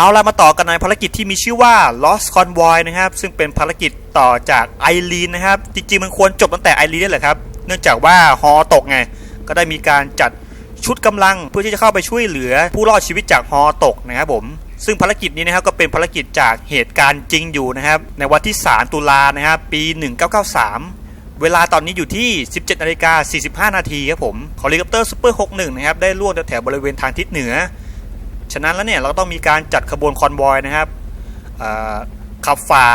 เอาล่ะมาต่อกันในภารกิจที่มีชื่อว่า Lost Convoy นะครับ ซึ่งเป็นภารกิจต่อจากไอรีนนะครับ จริงๆ มันควรจบตั้งแต่ไอรีนนี่แหละครับ เนื่องจากว่าฮอตกไง ก็ได้มีการจัดชุดกำลังเพื่อที่จะเข้าไปช่วยเหลือผู้รอดชีวิตจากฮอตกนะครับผม ซึ่งภารกิจนี้นะครับก็เป็นภารกิจจากเหตุการณ์จริงอยู่นะครับ ในวันที่ 3 ตุลานะครับปี 1993 เวลาตอนนี้อยู่ที่ 17นาฬิกา45 นาทีครับผมขอลิคอปเตอร์ซูเปอร์61 นะครับได้ล่วงแถวบริเวณทางทิศเหนือ ฉะนั้นแล้วเนี่ยเราต้องมีการจัดขบวนคอนวอยนะครับขับฝ่า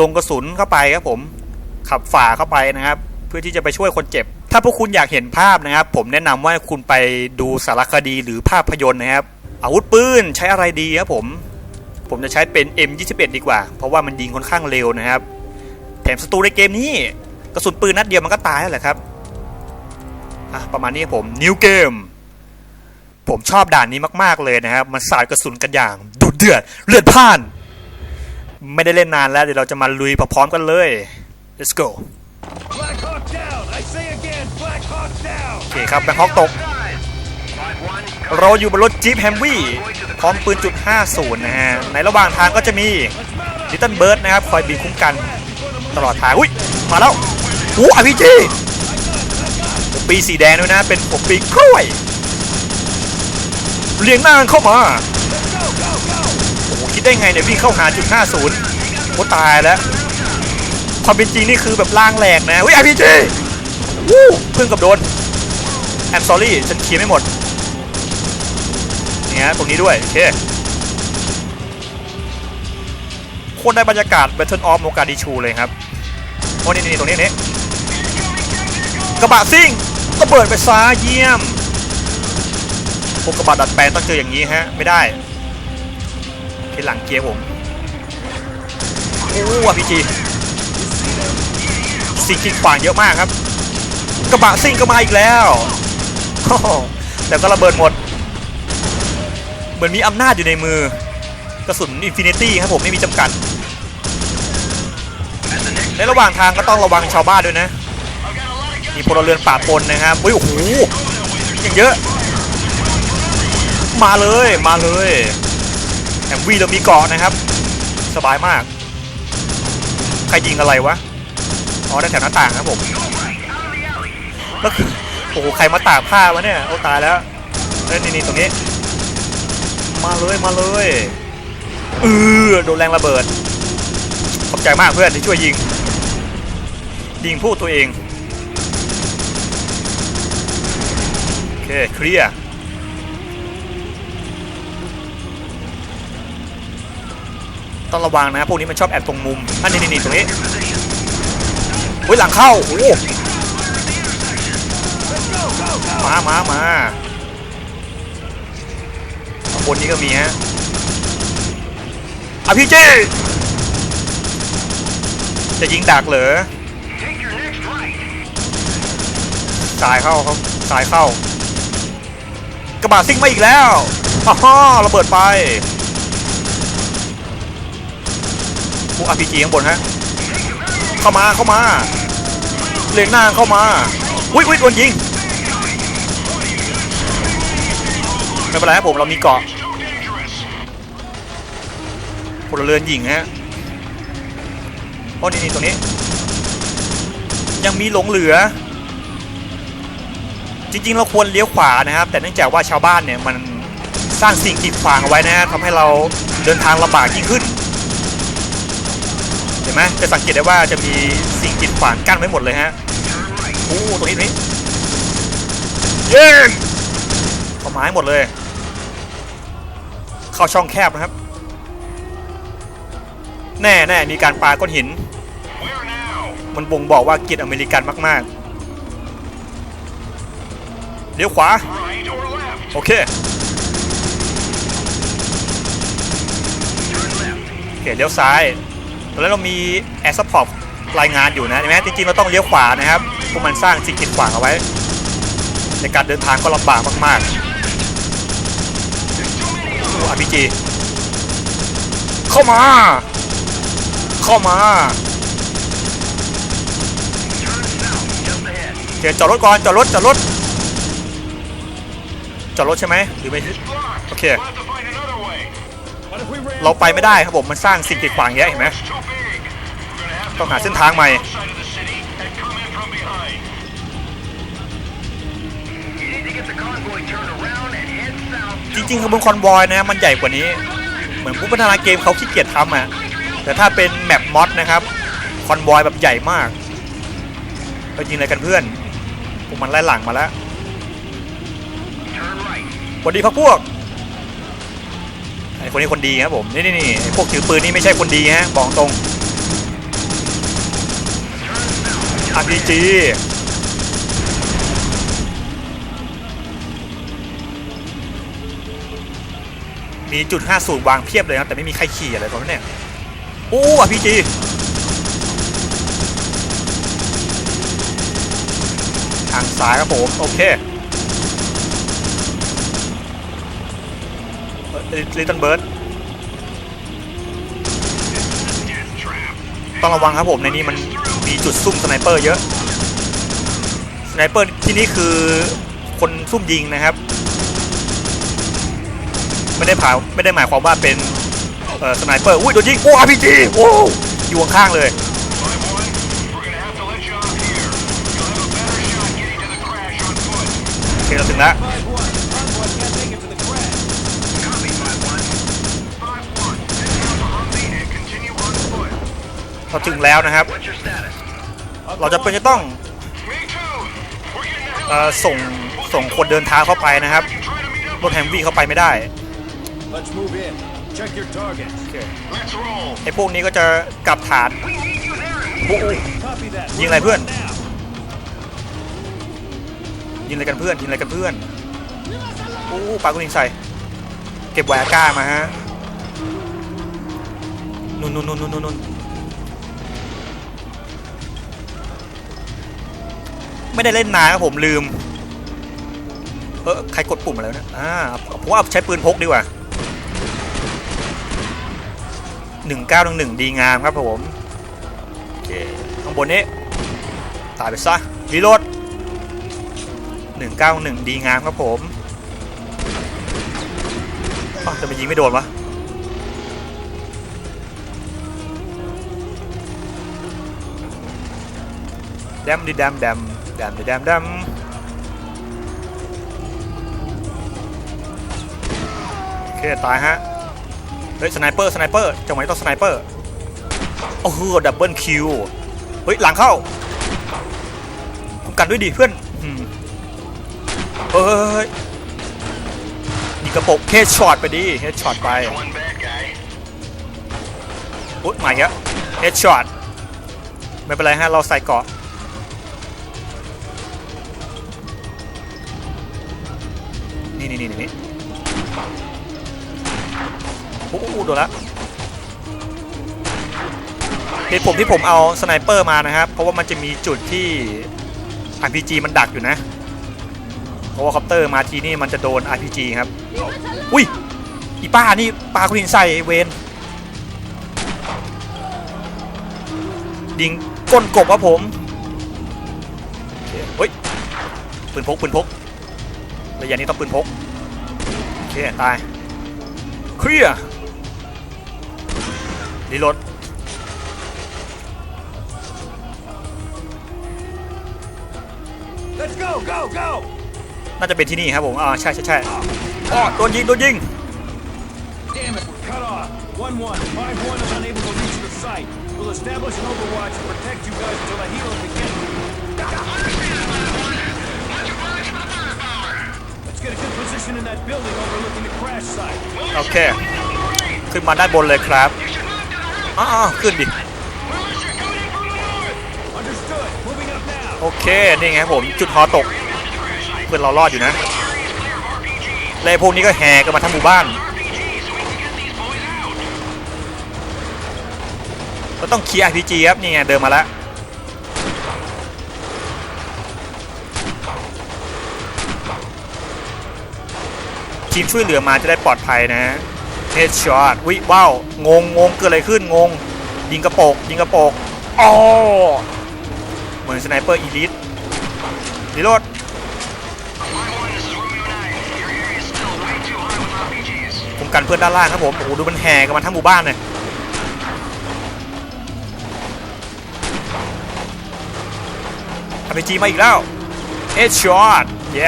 ดงกระสุนเข้าไปครับผมขับฝ่าเข้าไปนะครับ เพื่อที่จะไปช่วยคนเจ็บ ถ้าพวกคุณอยากเห็นภาพนะครับ ผมแนะนำว่าคุณไปดูสารคดีหรือภาพยนตร์นะครับ อาวุธปืนใช้อะไรดีครับผม ผมจะใช้เป็น M21 ดีกว่า เพราะว่ามันยิงค่อนข้างเร็วนะครับ แถมศัตรูในเกมนี้กระสุนปืนนัดเดียวมันก็ตายแล้วแหละครับอะประมาณนี้ครับผมนิวเกม ผมชอบด่านนี้มากๆเลยนะครับ มันสาดกระสุนกันอย่างดุเดือดเลือดพล่าน ไม่ได้เล่นนานแล้วเดี๋ยวเราจะมาลุยพร้อมๆกันเลย let's go Black Hawk down! I say again, Black Hawk down! โอเคครับแบงคอกตก เราอยู่บนรถจี๊ปแฮมวี่พร้อมปืนจุด 50 นะฮะ ในระหว่างทางก็จะมีลิตเติ้ลเบิร์ดนะครับ คอยบินคุ้มกันตลอดทาง อุ้ย มาแล้วอู้อาพีจีผมปีสีแดงด้วยนะ เป็นผมปีกล้วย เลียงหน้าเข้ามาโอ้โหคิดได้ไงเนี่ยวิ่งเข้าหาจุด50โอ้ตายแล้วความเป็นจริงนี่คือแบบล่างแหลกนะอุ้ยอพีจีวู้เพิ่งกับโดน I'm sorry ฉันเคลียร์ไม่หมดเนี่ฮะตรงนี้ด้วยโอเคคนได้บรรยากาศ Battle of Mogadishu เลยครับโอ้นี่นี่ตรงนี้นี่กระบะซิ่งก็เปิดไปซ้าเยี่ยม พวกกระบะดัดแปลงต้องเจออย่างนี้ฮะ ไม่ได้ทีหลังเกียร์ผมโอ้อพีจีสิ่งกีดขวางเยอะมากครับ กระบะซิ่งก็มาอีกแล้วแต่ก็ระเบิดหมด เหมือนมีอำนาจอยู่ในมือกระสุนอินฟินิตี้ครับผมไม่มีจำกัด ในระหว่างทางก็ต้องระวังชาวบ้านด้วยนะ มีพลเรือนป่าปนนะครับอุ้ยโอ้โหอย่างเยอะ มาเลยมาเลยแอมวีเรามีเกาะนะครับ สบายมาก ใครยิงอะไรวะอ๋อได้แถวหน้าต่างครับผมแล้วคือโอ้โหใครมาตากผ้าวะเนี่ยโอ้ตายแล้วเอ้ยนี่นี่ตรงนี้ มาเลยมาเลยเออโดนแรงระเบิดขอบใจมากเพื่อนที่ช่วยยิงยิงพูดตัวเองโอเคเคลียร์ ต้องระวังนะพวกนี้มันชอบแอบตรงมุมอันนี้นี่ตรงนี้เฮ้ยหลังเข้าโอ้มามามาข้างบนนี้ก็มีฮะอภิเจจะยิงดักเหรอสายเข้าครับสายเข้ากระบะซิ่งมาอีกแล้วฮ่าฮ่าระเบิดไป พวก RPG ข้างบนฮะ เข้ามาเข้ามา เลียงหน้าเข้ามา อุ้ยอุ้ยโดนยิง ไม่เป็นไรครับผมเรามีเกาะพลเรือนหญิงฮะโอ้นี่นี่ตรงนี้ ยังมีหลงเหลือ จริง ๆ เราควรเลี้ยวขวานะครับ แต่เนื่องจากว่าชาวบ้านเนี่ยมันสร้างสิ่งกีดขวางเอาไว้นะฮะทำให้เราเดินทางลำบากยิ่งขึ้น เห็นไหมจะสังเกตได้ว่าจะมีสิ่งกีดขวางกั้นไว้หมดเลยฮะโอ้ตรงนี้ตรงนี้เย้เข้าไม้หมดเลย เข้าช่องแคบนะครับ แน่แน่มีการปาก้อนหิน มันบ่งบอกว่ากียรติอเมริกันมาก ๆเลี้ยวขวา โอเคโอเคเลี้ยวซ้าย แล้วเรามีแอร์ซัพพอร์ตรายงานอยู่นะเห็นไหมจริงๆเราต้องเลี้ยวขวานะครับพวกมันสร้างสิ่งกีดขวางเอาไว้ ในการเดินทางก็ลำบากมากๆโอ้อาร์พีจีเข้ามา เข้ามาโอเคจอดรถก่อนจอดรถจอดรถจอดรถใช่ไหมหรือไม่โอเค เราไปไม่ได้ครับผมมันสร้างสิ่งกีดขวางเยอะเห็นไหมต้องหาเส้นทางใหม่จริงๆขบวนคอนวอยนะมันใหญ่กว่านี้ เหมือนผู้พัฒนาเกมเขาขี้เกียจทำอะแต่ถ้าเป็นแมปมอดนะครับคอนวอยแบบใหญ่มากไปยิงอะไรกันเพื่อนพวกมันไล่หลังมาแล้วสวัสดีพักพวก ไอ้คนนี้คนดีครับผมนี่นี่นี่พวกถือปืนนี่ไม่ใช่คนดีฮะบอกตรง RPG มีจุด50วางเพียบเลยนะแต่ไม่มีใครขี่อะไรตรงนั้เนี่ยโอ้ RPG ทางซ้ายครับผม โอเค ลิตเติ้ลเบิร์ดต้องระวังครับผมในนี้มันมีจุดซุ่มสไนเปอร์เยอะสไนเปอร์ที่นี่คือคนซุ่มยิงนะครับไม่ได้ผ่าไม่ได้หมายความว่าเป็นเอ่อสไนเปอร์อุ้ยโดนยิงโอ้ RPG โอ้อยู่ข้างๆเลยโอเคเราถึงแล้ว เราถึงแล้วนะครับ What's your status? เราจะเป็นจะต้อง Me too. We're getting the hell เอ่อส่งส่งคนเดินเท้าเข้าไปนะครับ You try to meet up รถแฮมวี่เข้าไปไม่ได้ Let's move in. Check your targets. โอเค Let's roll. ไอ้พวกนี้ก็จะกลับฐาน We need you there. โอ้โห Copy that. ยิง We're อะไรเพื่อน moving now. ยิงอะไรกันเพื่อนยิงอะไรกันเพื่อนโอ้ปากุนิงใส่ เก็บไวอาก้ามาฮะนุ่นนุ่นนุ่นนุ่นนุ่น ไม่ได้เล่นนานครับผมลืม เออใครกดปุ่มอะไรวะเนี่ยอ่าผมว่าใช้ปืนพกดีกว่าหนึ่งเก้าหนึ่งหนึ่งดีงามครับผมโอเคข้างบนนี้ตายไปซะรีโหลด191ดีงามครับผมอ้าวจะไปยิงไม่โดนวะแดมดิแดมแดม แดมดิแดมแดมโอเคตายฮะ เฮ้ยสไนเปอร์สไนเปอร์จังหวะนี้ต้องสไนเปอร์ โอ้โหดับเบิลคิว เฮ้ยหลังเข้าคุ้มกันด้วยดิเพื่อนเฮ้ยนี่กระปกเฮดช็อตไปดิเฮดช็อตไปอุ๊ยใหม่ครับเฮดช็อตไม่เป็นไรฮะเราใส่เกาะ นี่นี่นี่โอ้โหโดนละเหตุผมที่ผมเอาสไนเปอร์มานะครับ เพราะว่ามันจะมีจุดที่ RPG มันดักอยู่นะ เพราะว่าคอปเตอร์มาทีนี่มันจะโดน RPG ครับ อุ้ย อีป้านี่ปลาคุณหินใส่เวนยิงก้นกบครับผมเฮ้ยปืนพกปืนพกระยะนี้ต้องปืนพก เคตายเคลียร์รีโหลด Let's go, go, go. น่าจะเป็นที่นี่ครับผมอ่าใช่ใช่ใช่อ๋อโดนยิงโดนยิง Damn it, we're cut off. One one. Five one is unable to reach the site. We'll establish an overwatch and protect you guys until the helos can get you. Let's get a good position in that building overlooking the crash site. โอเค ขึ้นมาด้านบนเลยครับอ๋ออขึ้นดิ Understood. Moving up now. โอเค นี่ไงครับผม จุดฮอตก เพื่อนเรารอดอยู่นะและไอ้พวกนี้ก็แห่กันมาทั้งหมู่บ้าน เราต้องเคลียร์ RPG ครับ นี่ไง เดินมาแล้ว ทีมช่วยเหลือมาจะได้ปลอดภัยนะเฮดช็อตวิว้าว งงงงเกิดอะไรขึ้นงง ยิงกระโปกยิงกระโปกอ๋อเหมือนสไนเปอร์อีลิทรีโหลดผมกันเพื่อนด้านล่างครับผม โอ้โหดูมันแห่กันมาทั้งหมู่บ้านเลยอาร์พีจีมาอีกแล้วเอชช็อตเย้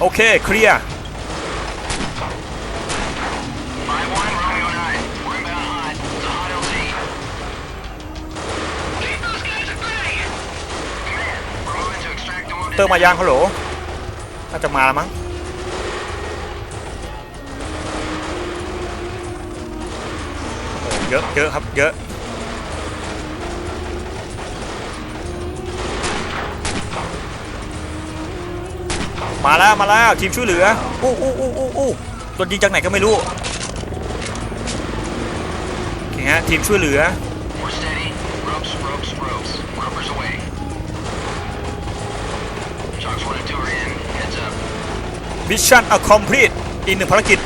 โอเค เคลียร์เติมมายางเขาโหลน่าจะมาแล้วมั้งเยอะเยอะครับ เยอะ มาแล้วมาแล้วทีมช่วยเหลืออู้อู้อู้อู้อู้โดนยิงจากไหนก็ไม่รู้โอเคฮะทีมช่วยเหลือมิชชั่นอะคอมพลีทอีกหนึ่งภารกิจ